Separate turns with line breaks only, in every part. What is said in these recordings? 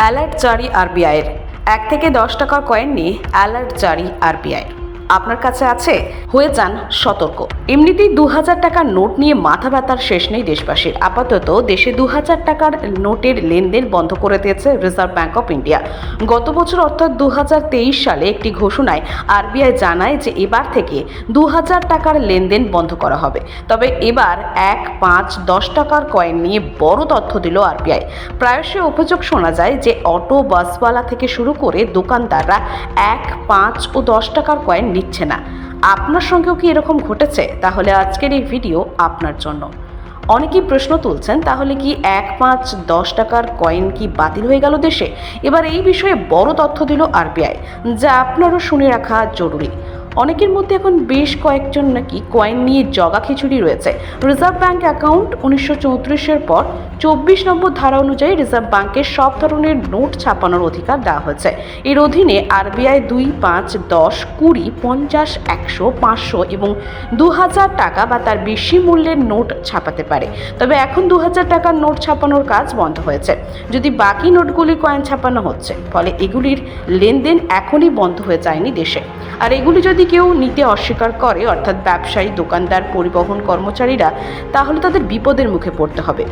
Alert জারি আরবিআইয়ের। এক থেকে দশ টাকার কয়েন নিয়ে অ্যালার্ট জারি আরবিআইয়ের। আপনার কাছে আছে? হয়ে যান সতর্ক। এমনিতেই দু হাজার টাকার নোট নিয়ে মাথা ব্যথার শেষ নেই দেশবাসীর। আপাতত দেশে দু হাজার টাকার নোটের লেনদেন বন্ধ করে দিয়েছে রিজার্ভ ব্যাংক অফ ইন্ডিয়া। গত বছর অর্থাৎ দু সালে একটি ঘোষণায় আরবিআই জানায় যে এবার থেকে দু হাজার টাকার লেনদেন বন্ধ করা হবে। তবে এবার এক পাঁচ দশ টাকার কয়েন নিয়ে বড় তথ্য দিল আরবিআই। প্রায়শই অভিযোগ শোনা যায় যে অটো, বাসওয়ালা থেকে শুরু করে দোকানদাররা এক, পাঁচ ও দশ টাকার কয়েন নিচ্ছে না। আপনার সঙ্গেও কি এরকম ঘটেছে? তাহলে আজকের এই ভিডিও আপনার জন্য। অনেকেই প্রশ্ন তুলছেন, তাহলে কি এক পাঁচ দশ টাকার কয়েন কি বাতিল হয়ে গেল দেশে? এবার এই বিষয়ে বড় তথ্য দিল আরবিআই, যা আপনারও শুনে রাখা জরুরি। অনেকের মধ্যে এখন বেশ কয়েকজন নাকি কয়েন নিয়ে জগা খিচুড়ি রয়েছে। রিজার্ভ ব্যাংক অ্যাকাউন্ট উনিশশো চৌত্রিশের পর চব্বিশ নম্বর ধারা অনুযায়ী রিজার্ভ ব্যাংকের সব ধরনের নোট ছাপানোর অধিকার দেওয়া হয়েছে। এর অধীনে আরবিআই দুই, পাঁচ, দশ, কুড়ি, পঞ্চাশ, একশো, পাঁচশো এবং দু হাজার টাকা বা তার বেশি মূল্যের নোট ছাপাতে পারে। তবে এখন দু হাজার টাকার নোট ছাপানোর কাজ বন্ধ হয়েছে। যদি বাকি নোটগুলি কয়েন ছাপানো হচ্ছে, ফলে এগুলির লেনদেন এখনই বন্ধ হয়ে যায়নি দেশে। আর এগুলি যদি কেউ নিতে অস্বীকার করে, অর্থাৎ ব্যবসায়ী, দোকানদার, পরিবহন কর্মচারীরা, তাহলে তাদের বিপদের মুখে পড়তে হবে।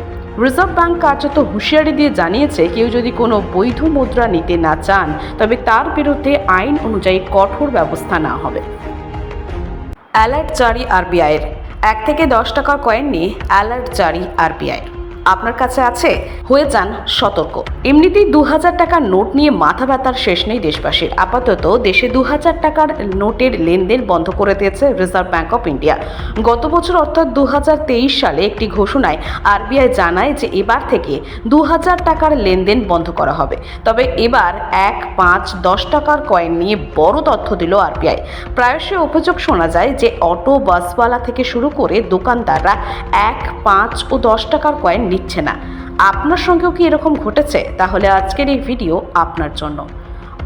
রিজার্ভ ব্যাংক কার্যত হুঁশিয়ারি দিয়ে জানিয়েছে, কেউ যদি কোনো বৈধ মুদ্রা নিতে না চান, তবে তার বিরুদ্ধে আইন অনুযায়ী কঠোর ব্যবস্থা না হবে। অ্যালার্ট জারি আরবিআইয়ের। এক থেকে দশ টাকার কয়েন নিয়ে অ্যালার্ট জারি আরবিআইয়ের। আপনার কাছে আছে? হয়ে যান সতর্ক। এমনিতেই দু হাজার টাকার নোট নিয়ে মাথা ব্যথার শেষ নেই দেশবাসীর। আপাতত দেশে দু হাজার টাকার নোটের লেনদেন বন্ধ করে দিয়েছে রিজার্ভ ব্যাংক অফ ইন্ডিয়া। গত বছর অর্থাৎ দু হাজার তেইশ সালে একটি ঘোষণায় আরবিআই জানায় যে এবার থেকে দু হাজার টাকার লেনদেন বন্ধ করা হবে। তবে এবার এক, পাঁচ, দশ টাকার কয়েন নিয়ে বড় তথ্য দিল আরবিআই। প্রায়শই অভিযোগ শোনা যায় যে অটো, বাসওয়ালা থেকে শুরু করে দোকানদাররা এক, পাঁচ ও দশ টাকার কয়েন নিচ্ছে না। আপনার সঙ্গেও কি এরকম ঘটেছে? তাহলে আজকের এই ভিডিও আপনার জন্য।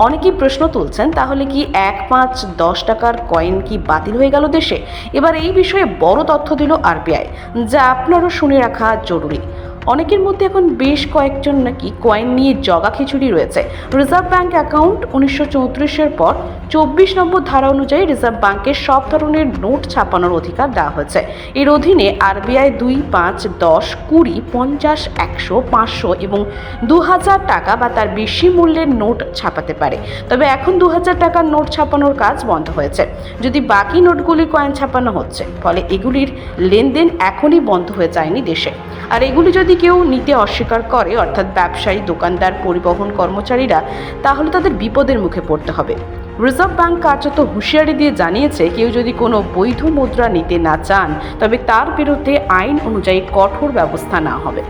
অনেকেই প্রশ্ন তুলছেন, তাহলে কি এক পাঁচ দশ টাকার কয়েন কি বাতিল হয়ে গেল দেশে? এবার এই বিষয়ে বড় তথ্য দিল আরবিআই, যা আপনারও শুনে রাখা জরুরি। অনেকের মধ্যে এখন বেশ কয়েকজন নাকি কয়েন নিয়ে জগা খিচুড়ি রয়েছে। রিজার্ভ ব্যাংক অ্যাকাউন্ট উনিশশো চৌত্রিশের পর চব্বিশ নম্বর ধারা অনুযায়ী রিজার্ভ ব্যাংকের সব ধরনের নোট ছাপানোর অধিকার দেওয়া হয়েছে। এর অধীনে আরবিআই দুই, পাঁচ, দশ, কুড়ি, পঞ্চাশ, একশো, পাঁচশো এবং দু হাজার টাকা বা তার বেশি মূল্যের নোট ছাপাতে পারে। তবে এখন দু হাজার টাকার নোট ছাপানোর কাজ বন্ধ হয়েছে। যদি বাকি নোটগুলি কয়েন ছাপানো হচ্ছে, ফলে এগুলির লেনদেন এখনই বন্ধ হয়ে যায়নি দেশে। আর এগুলি যদি কেউ নিতে অস্বীকার করে, অর্থাৎ ব্যবসায়ী, দোকানদার, পরিবহন কর্মচারীরা, তাহলে তাদের বিপদের মুখে পড়তে হবে। রিজার্ভ ব্যাংক কার্যত হুঁশিয়ারি দিয়ে জানিয়েছে, কেউ যদি কোনো বৈধ মুদ্রা নিতে না চান, তবে তার বিরুদ্ধে আইন অনুযায়ী কঠোর ব্যবস্থা না হবে।